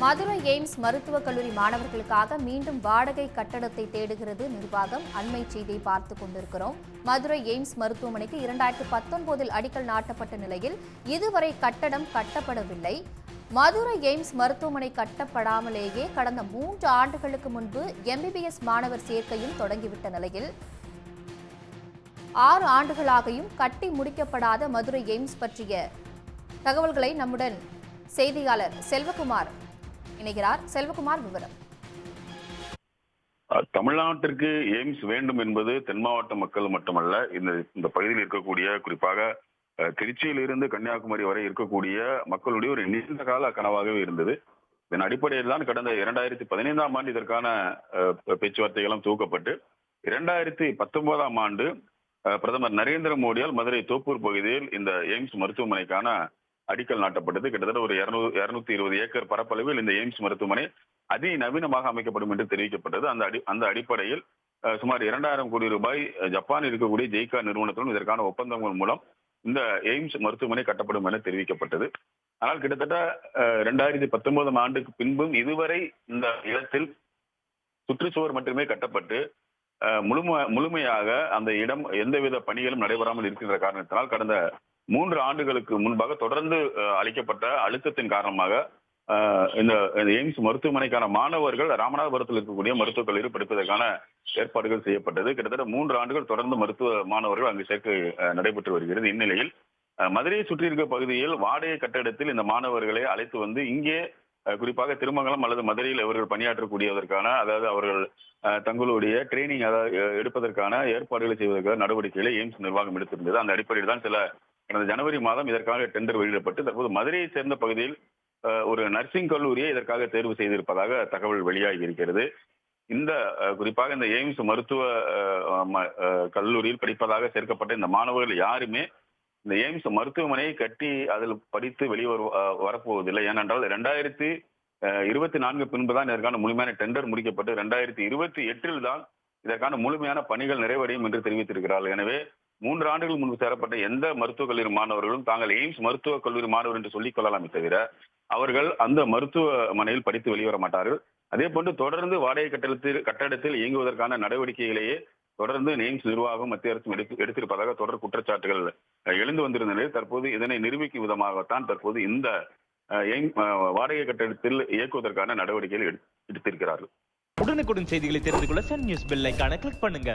Madurai AIIMS மருத்துவக் கல்லூரி மாணவர்களுக்காக மீண்டும் வாடகை கட்டடத்தை தேடுகிறது நிர்வாகம். அண்மை செய்தியை பார்த்து கொண்டிருக்கிறோம். மதுரை எய்ம்ஸ் மருத்துவமனைக்கு இரண்டாயிரத்து பத்தொன்பதில் அடிக்கல் நாட்டப்பட்ட நிலையில் இதுவரை கட்டடம் கட்டப்படவில்லை. மதுரை எய்ம்ஸ் மருத்துவமனை கட்டப்படாமலேயே கடந்த மூன்று ஆண்டுகளுக்கு முன்பு எம்பிபிஎஸ் மாணவர் சேர்க்கையும் தொடங்கிவிட்ட நிலையில் ஆறு ஆண்டுகளாகியும் கட்டி முடிக்கப்படாத மதுரை எய்ம்ஸ் பற்றிய தகவல்களை நம்முடன் செய்தியாளர் செல்வகுமார் இணைகிறார் செல்வகுமார் விவரம். தமிழ்நாட்டிற்கு எய்ம்ஸ் வேண்டும் என்பது தென் மாவட்ட மக்கள் மட்டுமல்ல இந்த இந்த பகுதியில் இருக்கக்கூடிய குறிப்பாக திருச்சியிலிருந்து கன்னியாகுமரி வரை இருக்கக்கூடிய மக்களுடைய ஒரு நீண்ட கால கனவாகவே இருந்தது. இதன் அடிப்படையில் தான் கடந்த இரண்டாயிரத்தி பதினைந்தாம் ஆண்டு இதற்கான பேச்சுவார்த்தைகளும் துவக்கப்பட்டு இரண்டாயிரத்தி பத்தொன்பதாம் ஆண்டு பிரதமர் நரேந்திர மோடியால் மதுரை தோப்பூர் பகுதியில் இந்த எய்ம்ஸ் மருத்துவமனைக்கான அடிக்கல் நாட்டப்பட்டது. கிட்டத்தட்ட ஒரு இருநூறு இருநூத்தி இருபது ஏக்கர் பரப்பளவில் இந்த எய்ம்ஸ் மருத்துவமனை அதிநவீனமாக அமைக்கப்படும் என்று தெரிவிக்கப்பட்டது. அந்த அடி அந்த அடிப்படையில் சுமார் இரண்டாயிரம் கோடி ரூபாய் ஜப்பானில் இருக்கக்கூடிய ஜெய்கா நிறுவனத்துடன் இதற்கான ஒப்பந்தங்கள் மூலம் இந்த எய்ம்ஸ் மருத்துவமனை கட்டப்படும் என தெரிவிக்கப்பட்டது. ஆனால் கிட்டத்தட்ட இரண்டாயிரத்தி பத்தொன்பதாம் ஆண்டுக்கு பின்பும் இதுவரை இந்த இடத்தில் சுற்றுச்சுவர் மட்டுமே கட்டப்பட்டு அஹ், முழுமையாக அந்த இடம் எந்தவித பணிகளும் நடைபெறாமல் இருக்கின்ற காரணத்தினால் கடந்த மூன்று ஆண்டுகளுக்கு முன்பாக தொடர்ந்து அளிக்கப்பட்ட அழுத்தத்தின் காரணமாக இந்த எய்ம்ஸ் மருத்துவமனைக்கான மாணவர்கள் ராமநாதபுரத்தில் இருக்கக்கூடிய மருத்துவக் கல்லூரி படிப்பதற்கான ஏற்பாடுகள் செய்யப்பட்டது. கிட்டத்தட்ட மூன்று ஆண்டுகள் தொடர்ந்து மருத்துவ மாணவர்கள் அங்கு சேர்க்கை நடைபெற்று வருகிறது. இந்நிலையில் மதுரையை சுற்றி இருக்க பகுதியில் வாடகை கட்டடத்தில் இந்த மாணவர்களை அழைத்து வந்து இங்கே குறிப்பாக திருமங்கலம் அல்லது மதுரையில் அவர்கள் பணியாற்றக்கூடியதற்கான அதாவது அவர்கள் தங்களுடைய ட்ரைனிங் அதாவது எடுப்பதற்கான ஏற்பாடுகளை செய்வதற்கான நடவடிக்கைகளை எய்ம்ஸ் நிர்வாகம் எடுத்திருந்தது. அந்த அடிப்படையில் தான் சில கடந்த ஜனவரி மாதம் இதற்காக டெண்டர் வெளியிடப்பட்டு தற்போது மதுரையை சேர்ந்த பகுதியில் ஒரு நர்சிங் கல்லூரியை இதற்காக தேர்வு செய்திருப்பதாக தகவல் வெளியாகி இருக்கிறது. இந்த குறிப்பாக இந்த எய்ம்ஸ் மருத்துவ கல்லூரியில் படிப்பதாக சேர்க்கப்பட்ட இந்த மாணவர்கள் யாருமே இந்த எய்ம்ஸ் மருத்துவமனையை கட்டி அதில் படித்து வெளியே வரு வரப்போவதில்லை. ஏனென்றால் ரெண்டாயிரத்தி இருபத்தி நான்கு பின்பு தான் இதற்கான முழுமையான டெண்டர் முடிக்கப்பட்டு ரெண்டாயிரத்தி இருபத்தி எட்டில் தான் இதற்கான முழுமையான பணிகள் நிறைவடையும் என்று தெரிவித்திருக்கிறார்கள். எனவே மூன்று ஆண்டுகள் முன்பு சேரப்பட்ட எந்த மருத்துவக் கல்லூரி மாணவர்களும் தாங்கள் எய்ம்ஸ் மருத்துவக் கல்லூரி மாணவர் என்று சொல்லிக் கொள்ளலாமே தவிர அவர்கள் அந்த மருத்துவமனையில் படித்து வெளிவர மாட்டார்கள். அதே போன்று தொடர்ந்து வாடகை கட்டடத்தில் கட்டடத்தில் இயங்குவதற்கான நடவடிக்கைகளையே தொடர்ந்து எய்ம்ஸ் நிர்வாகம் மத்திய அரசும் எடுத்து எடுத்திருப்பதாக தொடர் குற்றச்சாட்டுகள் எழுந்து வந்திருந்த நிலையில் தற்போது இதனை நிரூபிக்கும் விதமாகத்தான் தற்போது இந்த வாடகை கட்டடத்தில் இயக்குவதற்கான நடவடிக்கைகள் எடுத்திருக்கிறார்கள். உடனுக்குடன் செய்திகளை தெரிந்து கொள்ள சன் நியூஸ் பெல் கிளிக் பண்ணுங்க.